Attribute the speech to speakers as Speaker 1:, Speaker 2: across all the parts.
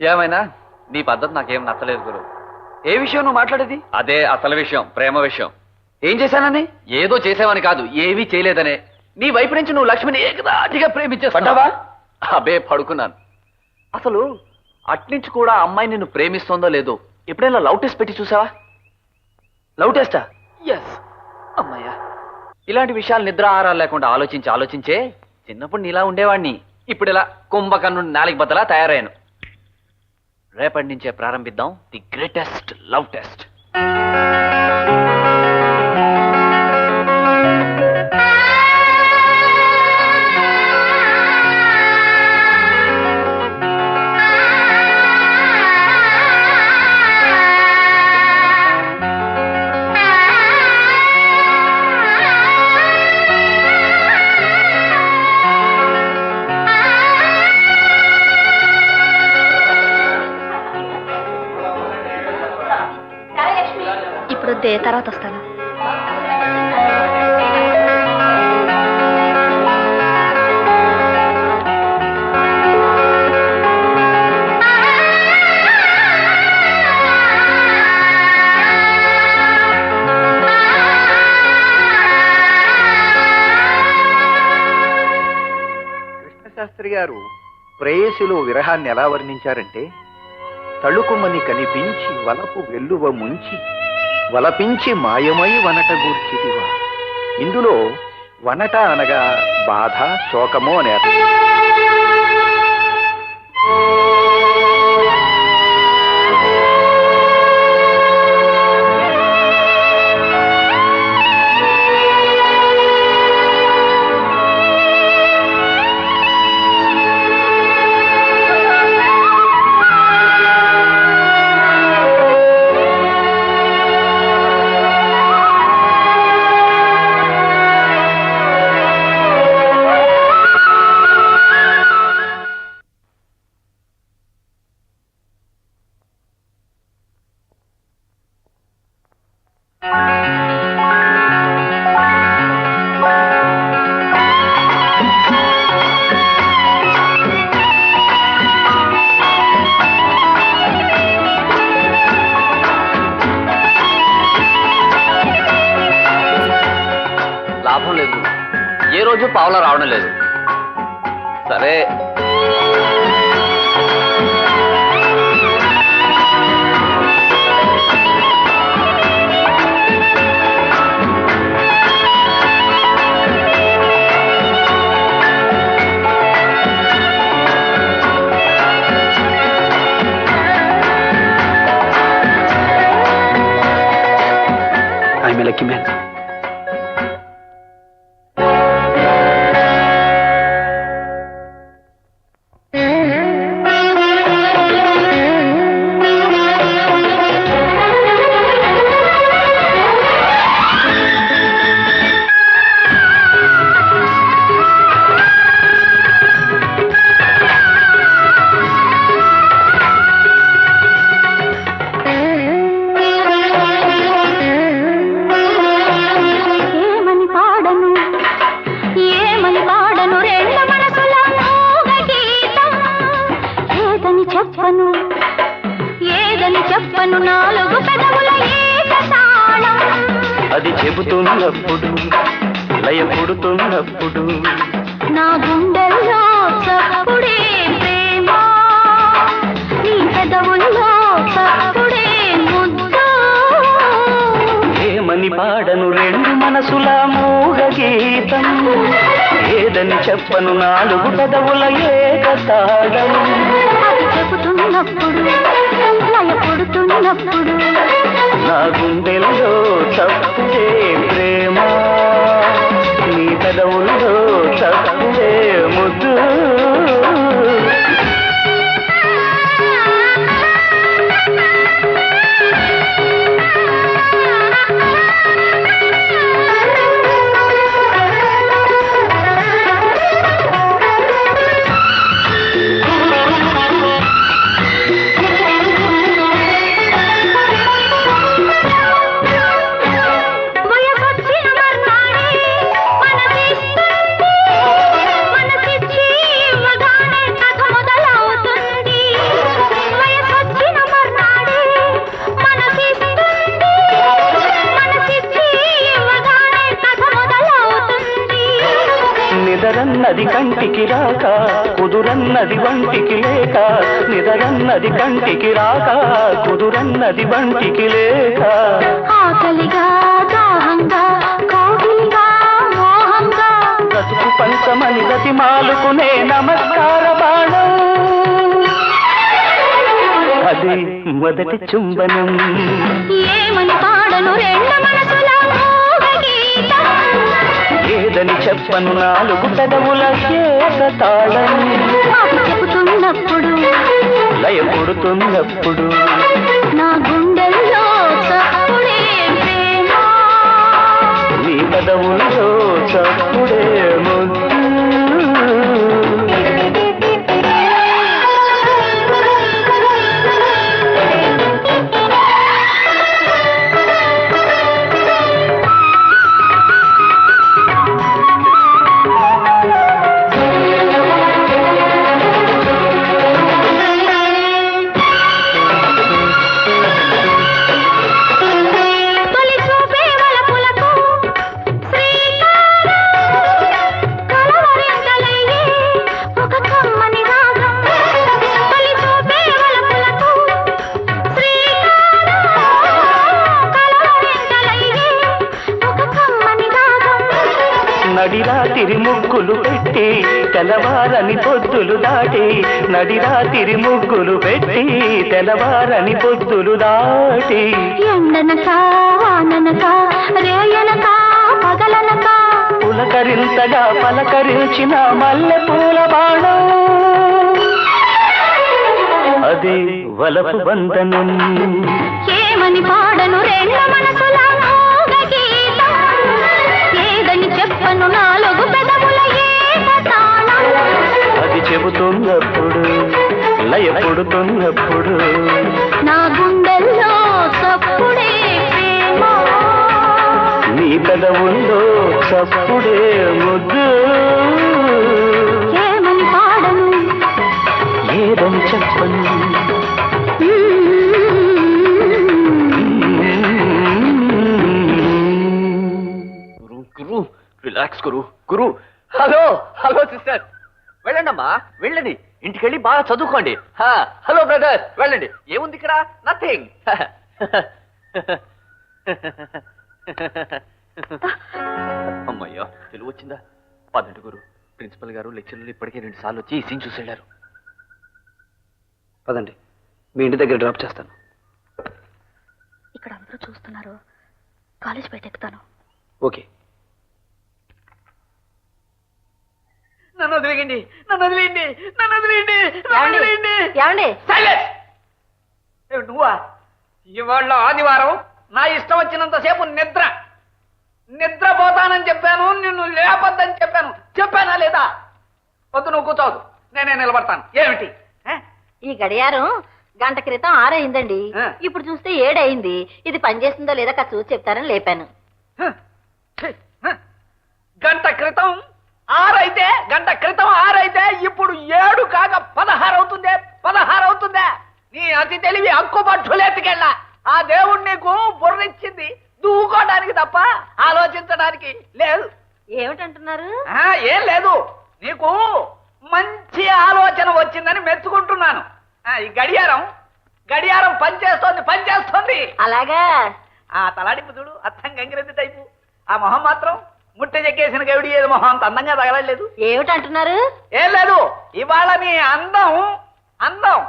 Speaker 1: ఏమైనా? నీ పద్ధతి నాకేం నచ్చలేదు గురు. ఏ విషయం నువ్వు మాట్లాడేది? అదే అసలు విషయం ప్రేమ విషయం. ఏం చేశానని? ఏదో చేసావని కాదు ఏమీ చేయలేదనే. నీ వైపు నుంచి నువ్వు లక్ష్మిని ఏకదాటిగా ప్రేమించేస్తావా. అబే పడుకున్నాను. అసలు అట్నుంచి కూడా అమ్మాయి నిన్ను ప్రేమిస్తోందో లేదో ఎప్పుడైనా లవ్ టెస్ట్ పెట్టి చూసావా? లవ్ టెస్టా? ఎస్ అమ్మాయ్యా ఇలాంటి విషయాలు నిద్ర ఆహారాలు లేకుండా ఆలోచించి ఆలోచించే చిన్నప్పుడు నీలా ఉండేవాడిని ఇప్పుడు ఇలా కుంభకన్ను నాలుగు బద్దలా తయారయ్యాను. రేపటి నుంచే ప్రారంభిద్దాం ది గ్రేటెస్ట్ లవ్ టెస్ట్.
Speaker 2: అయితే తర్వాత వస్తాను
Speaker 3: కృష్ణశాస్త్రి గారు ప్రేయసిలో విరహాన్ని ఎలా వర్ణించారంటే తళుకుమని కనిపించి వలపు వెల్లువ ముంచి వలపించి మాయమై వనట గూర్చితివా ఇందులో వనట అనగా బాధ శోకము అనే అర్థం.
Speaker 1: లాభం లేదు. ఏ రోజు పావులా రావడం లేదు. సరే.
Speaker 2: में लगी
Speaker 3: मेहनत చెబుతున్నప్పుడు లయ పుడుతున్నప్పుడు
Speaker 2: నా గుండెల్లో చప్పుడే ప్రేమ నీ పెదవుల్లో ముద్దు.
Speaker 3: ఏమని పాడను రెండు మనసుల మూగ గీతం ఏదని చెప్పను నాలుగు పెదవుల ఏకతాళం?
Speaker 2: చెబుతున్నప్పుడు లయ పుడుతున్నప్పుడు
Speaker 3: నా గుండెల్లో తప్పుడే ప్రేమ. నీ పెదవుల్లో తప్పుదే ముద్దు. నిదరన్నది కంటికి రాక కుదురన్నది వంటికి లేక నిదరన్నది కంటికి రాక కుదురన్నది వంటికి లేక.
Speaker 2: ఆకలిగా దాహంగా కోగిలిగా మోహంగా.
Speaker 3: బ్రతుకు పంచమని గతి మాలుకునే నమస్కార బాణం. అది మొదటి చుంబనం.
Speaker 2: ఏమని పాడను రెండు మనసుల.
Speaker 3: ఏదని చెప్పను నాలుగు పెదవుల ఏక తాళం
Speaker 2: అది చెబుతున్నప్పుడు
Speaker 3: లయ పుడుతున్నప్పుడు
Speaker 2: నా
Speaker 3: నడిరాతిరి ముగ్గులు పెట్టి తెల్లవారని పొద్దులు దాటి నడిరాతిరి ముగ్గులు పెట్టి తెల్లవారని పొద్దులు దాటి.
Speaker 2: ఎండనక వాననక రేయనక పగలనక.
Speaker 3: పులకరింతగా పలకరించిన మల్లె పూల బాణం. అది వలపు బంధనం.
Speaker 2: ఏమని పాడను రెండు మనసుల
Speaker 3: లయ పుడుతున్నప్పుడు.
Speaker 2: నా గుండెల్లో సప్పుడే ప్రేమ.
Speaker 3: నీ పెదవుల్లో చప్పుడే ముద్దు.
Speaker 2: ఏమని పాడను?
Speaker 3: ఏదని చెప్పను.
Speaker 4: గురు గురు రిలాక్స్ గురు గురు. హలో హలో సిస్టర్ వెళ్ళండమ్మా వెళ్ళండి ఇంటికి వెళ్ళి బాగా చదువుకోండి. హలో బ్రదర్ వెళ్ళండి. ఏముంది ఇక్కడ? నథింగ్ అమ్మయ్యా తెలుగు వచ్చిందా? పదండి గురు. ప్రిన్సిపల్ గారు లెక్చర్లు ఇప్పటికే రెండు సార్లు వచ్చి ఈ సీన్ చూసి వెళ్ళారు. పదండి. మీ ఇంటి దగ్గర డ్రాప్ చేస్తాను.
Speaker 2: ఇక్కడ అందరూ చూస్తున్నారు. కాలేజ్ బయట ఎక్కుతాను.
Speaker 4: ఓకే. నన్ను వదిలేయండి నన్ను వదిలేయండి నన్ను వదిలేయండి నన్ను వదిలేయండి.
Speaker 2: ఏమండి?
Speaker 4: సైలెన్స్! నువ్వా? ఇవాళ ఆదివారం నా ఇష్టం వచ్చినంతసేపు నిద్ర. నిద్రపోతానని చెప్పాను నిన్ను లేపొద్దని చెప్పాను. చెప్పానా లేదా? వద్దు నువ్వు కూర్చోవద్దు. నేనే నిలబడతాను. ఏమిటి?
Speaker 5: ఈ గడియారం గంట క్రితం ఆరైందండి. ఇప్పుడు చూస్తే ఏడైంది ఇది పనిచేస్తుందో లేదో చూసి చెప్తారని లేపాను.
Speaker 4: గంట క్రితం ఆరైతే గంట క్రితం ఆరైతే ఇప్పుడు ఏడు కాక పదహారు అవుతుందే పదహారు అవుతుందే. నీ అతి తెలివి అక్కుపట్టులేతికెళ్ళా ఆ దేవుడు నీకు బుర్రిచ్చింది దూకోవడానికి తప్ప ఆలోచించడానికి లేదు.
Speaker 5: ఏమిటంటున్నారు?
Speaker 4: ఆ, ఏం లేదు. నీకు మంచి ఆలోచన వచ్చిందని మెచ్చుకుంటున్నాను. ఆ, ఈ గడియారం గడియారం పనిచేస్తోంది పనిచేస్తోంది.
Speaker 5: అలాగా?
Speaker 4: ఆ తలాడింపు చూడు అర్థం గంగిరెద్దు టైపు. ఆ మొహం మాత్రం ముట్టె చెక్కేసిన గవిడి ఏది మొహం అంత అందంగా తగలలేదు
Speaker 5: ఏమిటంటున్నారు?
Speaker 4: ఏం లేదు ఇవాళ నీ అందం అందం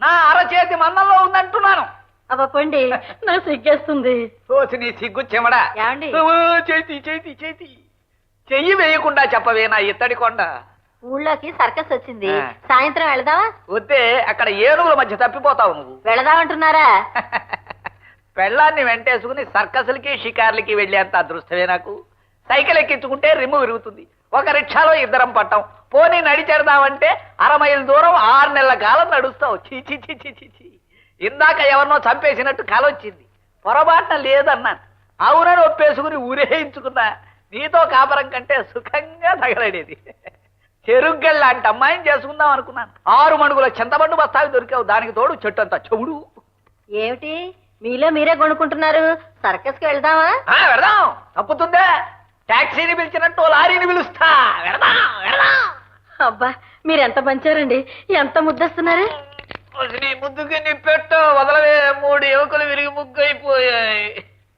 Speaker 4: నా అరచేతి మందంలో ఉందంటున్నాను.
Speaker 5: పండి నాకు సిగ్గేస్తుంది.
Speaker 4: తోసి నీ సిగ్గు చెమడా.
Speaker 5: ఏమండి?
Speaker 4: చేతి చేతి చేతి. చెయ్యి వేయకుండా చెప్పవే నా ఇత్తడి కొండ.
Speaker 5: ఊళ్ళోకి సర్కస్ వచ్చింది. సాయంత్రం వెళదామా?
Speaker 4: వద్దే అక్కడ ఏనుగుల మధ్య తప్పిపోతావు నువ్వు.
Speaker 5: వెళదామంటున్నారా?
Speaker 4: పెళ్ళాన్ని వెంటేసుకుని సర్కసులకి షికార్లకి వెళ్ళేంత అదృష్టమే నాకు. సైకిల్ ఎక్కించుకుంటే రిమ్ము విరుగుతుంది. ఒక రిక్షాలో ఇద్దరం పట్టాం పోనీ నడిచేద్దామంటే అర మైలు దూరం ఆరు నెలల కాలం నడుస్తావు. చీ చీ చీ చీ చీ చీ. ఇందాక ఎవరినో చంపేసినట్టు కాలొచ్చింది పొరపాటున లేదన్నాను. అవునని ఒప్పేసుకుని ఊరేయించుకున్నా నీతో కాపరం కంటే సుఖంగా తగలడేది. చెరుగ్గల్ లాంటి అమ్మాయిని చేసుకుందాం అనుకున్నాను. ఆరు మణుగుల చింతపండు బస్తావి దొరికావు. దానికి తోడు చెట్టు అంతా చెవుడు.
Speaker 5: ఏమిటి? మీలో మీరే కొనుక్కుంటున్నారు. సర్కస్కి వెళదామా?
Speaker 4: ఆ, వెళదాం. తప్పుతుందే. టాక్సీని పిలిచినట్టు లారీని పిలుస్తా. వెళదాం వెళదాం
Speaker 2: అబ్బా మీరు ఎంత పంచారండి? ఎంత ముద్దస్తున్నారు?
Speaker 4: నీ ముద్దుకి నీ పెట్ట వదలవే మూడు యువకులు విరిగి ముగ్గు అయిపోయాయి.